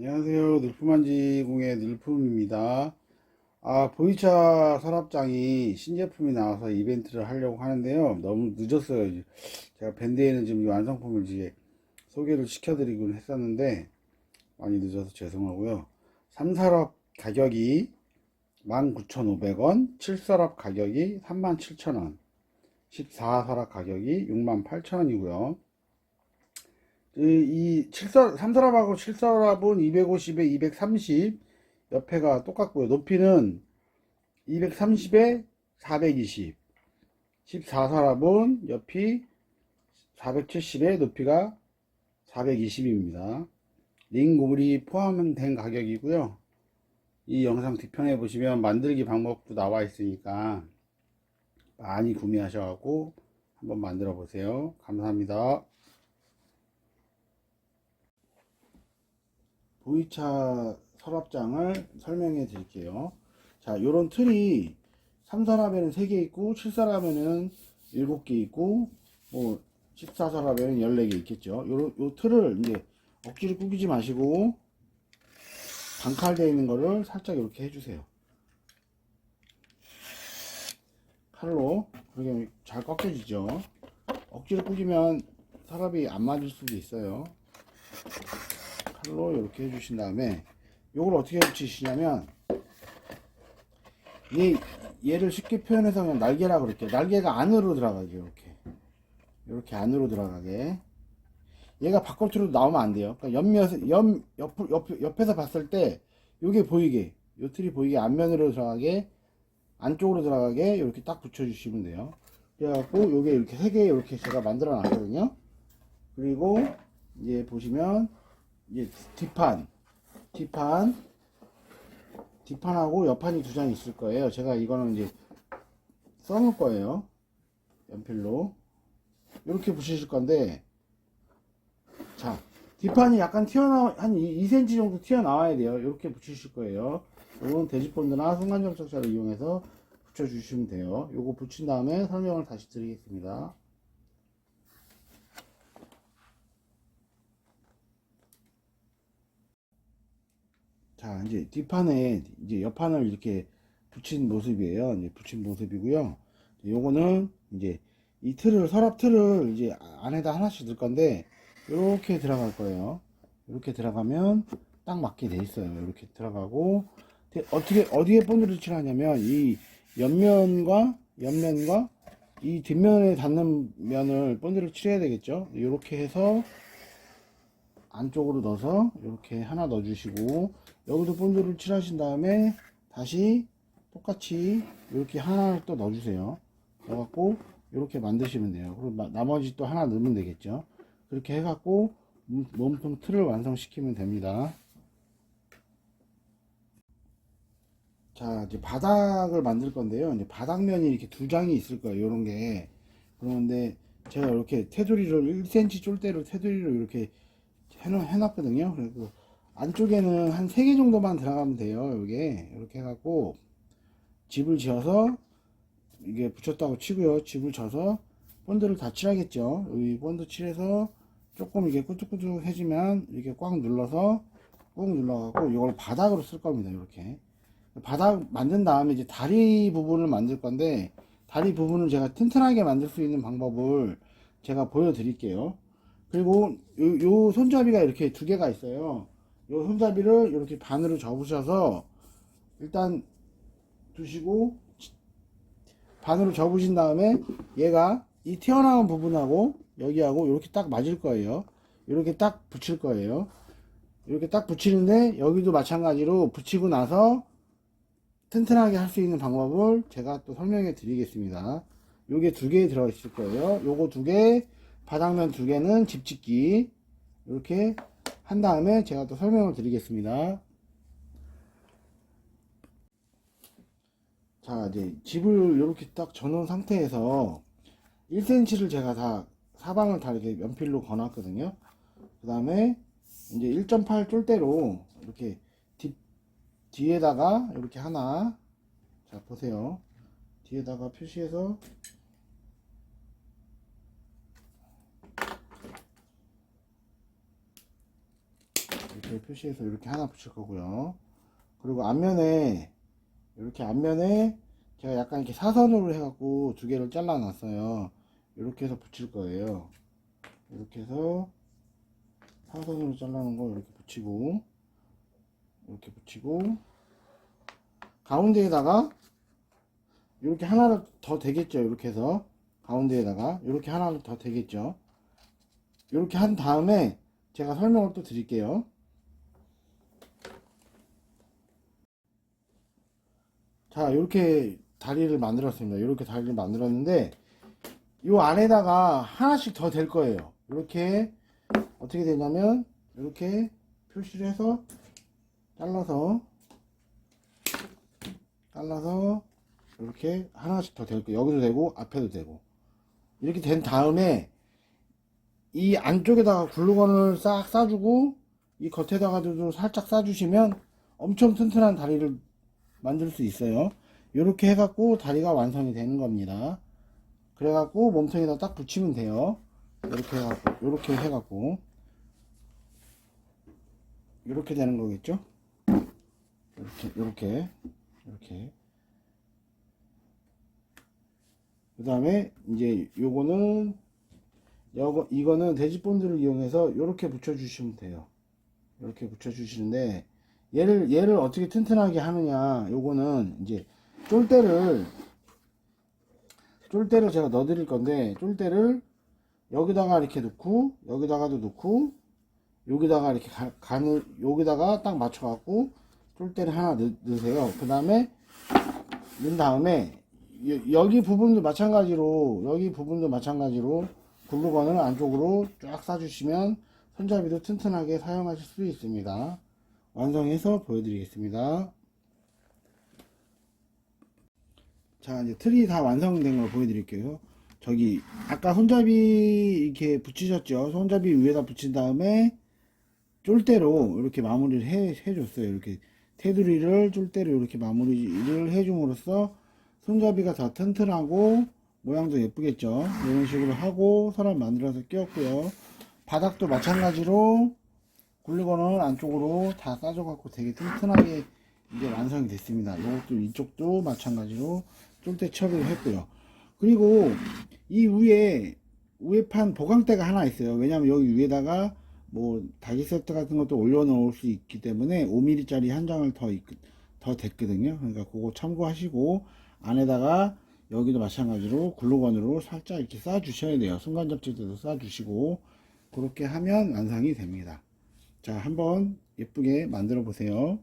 안녕하세요. 늘품한지공의 늘품입니다. 아, 보이차 서랍장이 신제품이 나와서 이벤트를 하려고 하는데요. 너무 늦었어요. 제가 밴드에는 지금 이 완성품을 이제 소개를 시켜드리곤 했었는데, 많이 늦어서 죄송하고요. 3서랍 가격이 19,500원, 7서랍 가격이 37,000원, 14서랍 가격이 68,000원이고요. 이 7서, 3서랍하고 7서랍은 250에 230 옆에가 똑같고요. 높이는 230에 420 14서랍은 옆이 470에 높이가 420입니다. 링고블이 포함된 가격이고요. 이 영상 뒤편에 보시면 만들기 방법도 나와 있으니까 많이 구매하셔갖고 한번 만들어 보세요. 감사합니다. 보이차 서랍장을 설명해 드릴게요. 자, 요런 틀이 3서랍에는 3개 있고, 7서랍에는 7개 있고, 뭐, 14서랍에는 14개 있겠죠. 요, 요 틀을 이제 억지로 꾸기지 마시고, 반칼되어 있는 거를 살짝 이렇게 해주세요. 칼로, 그러게 잘 꺾여지죠. 억지로 꾸기면 서랍이 안 맞을 수도 있어요. 칼로 이렇게 해주신 다음에 요걸 어떻게 붙이시냐면 얘, 얘를 쉽게 표현해서 그냥 날개라 그럴게요. 날개가 안으로 들어가게 이렇게. 이렇게 안으로 들어가게. 얘가 바깥으로 나오면 안 돼요. 그러니까 옆면 옆, 옆, 옆, 옆에서 봤을 때 요게 보이게 요 틀이 보이게 앞면으로 들어가게 안쪽으로 들어가게 이렇게 딱 붙여주시면 돼요. 그래갖고 요게 이렇게 세 개 이렇게 제가 만들어 놨거든요. 그리고 이제 보시면 이제 뒷판. 뒷판. 뒷판하고 옆판이 두 장 있을 거예요. 제가 이거는 이제 써놓을 거예요. 연필로. 이렇게 붙이실 건데 자 뒷판이 약간 튀어나와 한 2cm 정도 튀어나와야 돼요. 이렇게 붙이실 거예요. 이건 대지본드나 순간정착자를 이용해서 붙여주시면 돼요. 요거 붙인 다음에 설명을 다시 드리겠습니다 자, 이제 뒷판에 이제 옆판을 이렇게 붙인 모습이에요. 이제 붙인 모습이고요. 요거는 이제 이 틀을 서랍 틀을 이제 안에다 하나씩 넣을 건데 이렇게 들어갈 거예요. 이렇게 들어가면 딱 맞게 돼 있어요. 이렇게 들어가고 어떻게 어디에 본드를 칠하냐면 이 옆면과 옆면과 이 뒷면에 닿는 면을 본드를 칠해야 되겠죠. 이렇게 해서 안쪽으로 넣어서 이렇게 하나 넣어주시고 여기도 본드를 칠하신 다음에 다시 똑같이 이렇게 하나를 또 넣어주세요. 넣어갖고 이렇게 만드시면 돼요. 그리고 마- 나머지 또 하나 넣으면 되겠죠. 그렇게 해갖고 몸- 몸통 틀을 완성시키면 됩니다. 자, 이제 바닥을 만들 건데요. 이제 바닥면이 이렇게 두 장이 있을 거예요. 이런 게. 그런데 제가 이렇게 테두리를 1cm 쫄대로 테두리로 이렇게 해놓, 해놨거든요. 그리고 안쪽에는 한 3개 정도만 들어가면 돼요. 여기에. 이렇게 해갖고 집을 지어서 이게 붙였다고 치고요. 집을 져서 본드를 다 칠하겠죠. 여기 본드 칠해서 조금 이게 꾸덕꾸덕해지면 이렇게 꽉 눌러서 꾹 눌러갖고 이걸 바닥으로 쓸 겁니다. 이렇게. 바닥 만든 다음에 이제 다리 부분을 만들 건데 다리 부분을 제가 튼튼하게 만들 수 있는 방법을 제가 보여드릴게요. 그리고 요, 요 손잡이가 이렇게 두 개가 있어요. 요 손잡이를 이렇게 반으로 접으셔서 일단 두시고 반으로 접으신 다음에 얘가 이 튀어나온 부분하고 여기하고 이렇게 딱 맞을 거예요. 이렇게 딱 붙일 거예요. 이렇게 딱 붙이는데 여기도 마찬가지로 붙이고 나서 튼튼하게 할 수 있는 방법을 제가 또 설명해 드리겠습니다. 요게 두 개 들어 있을 거예요. 요거 두 개, 바닥면 두 개는 집짓기. 이렇게 한 다음에 제가 또 설명을 드리겠습니다. 자, 이제 집을 이렇게 딱 전원 상태에서 1cm를 제가 다 사방을 다 이렇게 연필로 거놨거든요. 그 다음에 이제 1.8 쫄대로 이렇게 뒷, 뒤에다가 이렇게 하나 자 보세요 뒤에다가 표시해서 이렇게 표시해서 이렇게 하나 붙일 거고요. 그리고 앞면에 이렇게 앞면에 제가 약간 이렇게 사선으로 해갖고 두 개를 잘라 놨어요. 이렇게 해서 붙일 거예요. 이렇게 해서 사선으로 잘라놓은 거 이렇게 붙이고 이렇게 붙이고 가운데에다가 이렇게 하나를 더 되겠죠. 이렇게 해서 가운데에다가 이렇게 하나를 더 되겠죠. 이렇게 한 다음에 제가 설명을 또 드릴게요. 자, 이렇게 다리를 만들었습니다. 이렇게 다리를 만들었는데 이 안에다가 하나씩 더 될 거예요. 이렇게 어떻게 되냐면 이렇게 표시를 해서 잘라서 잘라서 이렇게 하나씩 더 될 거예요. 여기도 되고 앞에도 되고 이렇게 된 다음에 이 안쪽에다가 글루건을 싹 싸주고 이 겉에다가도 살짝 싸주시면 엄청 튼튼한 다리를 만들 수 있어요. 이렇게 해갖고 다리가 완성이 되는 겁니다. 그래갖고 몸통에다 딱 붙이면 돼요. 이렇게 해갖고, 이렇게 해갖고, 이렇게 되는 거겠죠? 이렇게, 이렇게, 이렇게. 그 다음에, 이제, 요거는, 요거, 이거는 돼지본드를 이용해서 이렇게 붙여주시면 돼요. 이렇게 붙여주시는데, 얘를, 얘를 어떻게 튼튼하게 하느냐, 요거는, 이제, 쫄대를, 쫄대를 제가 넣어 드릴 건데, 쫄대를 여기다가 이렇게 넣고, 여기다가도 넣고, 여기다가 이렇게 가, 간을, 여기다가 딱 맞춰 갖고, 쫄대를 하나 넣, 넣으세요. 그 다음에, 넣은 다음에, 여- 여기 부분도 마찬가지로, 여기 부분도 마찬가지로, 글루건을 안쪽으로 쫙 싸주시면, 손잡이도 튼튼하게 사용하실 수 있습니다. 완성해서 보여드리겠습니다. 자, 이제 틀이 다 완성된 걸 보여드릴게요. 저기, 아까 손잡이 이렇게 붙이셨죠? 손잡이 위에다 붙인 다음에, 쫄대로 이렇게 마무리를 해, 해줬어요. 이렇게 테두리를 쫄대로 이렇게 마무리를 해줌으로써 손잡이가 더 튼튼하고 모양도 예쁘겠죠. 이런 식으로 하고 서랍 만들어서 끼웠고요. 바닥도 마찬가지로 굴리건을 안쪽으로 다 싸줘 갖고 되게 튼튼하게 이제 완성이 됐습니다. 이것도 이쪽도 마찬가지로 쫄대 처리를 했고요. 그리고 이 위에 위에판 보강대가 하나 있어요. 왜냐면 여기 위에다가 뭐 다기 세트 같은 것도 올려놓을 수 있기 때문에 5mm짜리 한 장을 더, 있, 더 됐거든요. 그러니까 그거 참고하시고 안에다가 여기도 마찬가지로 글루건으로 살짝 이렇게 쏴 주셔야 돼요. 순간 접질 때도 쏴 주시고 그렇게 하면 완성이 됩니다. 자, 한번 예쁘게 만들어 보세요.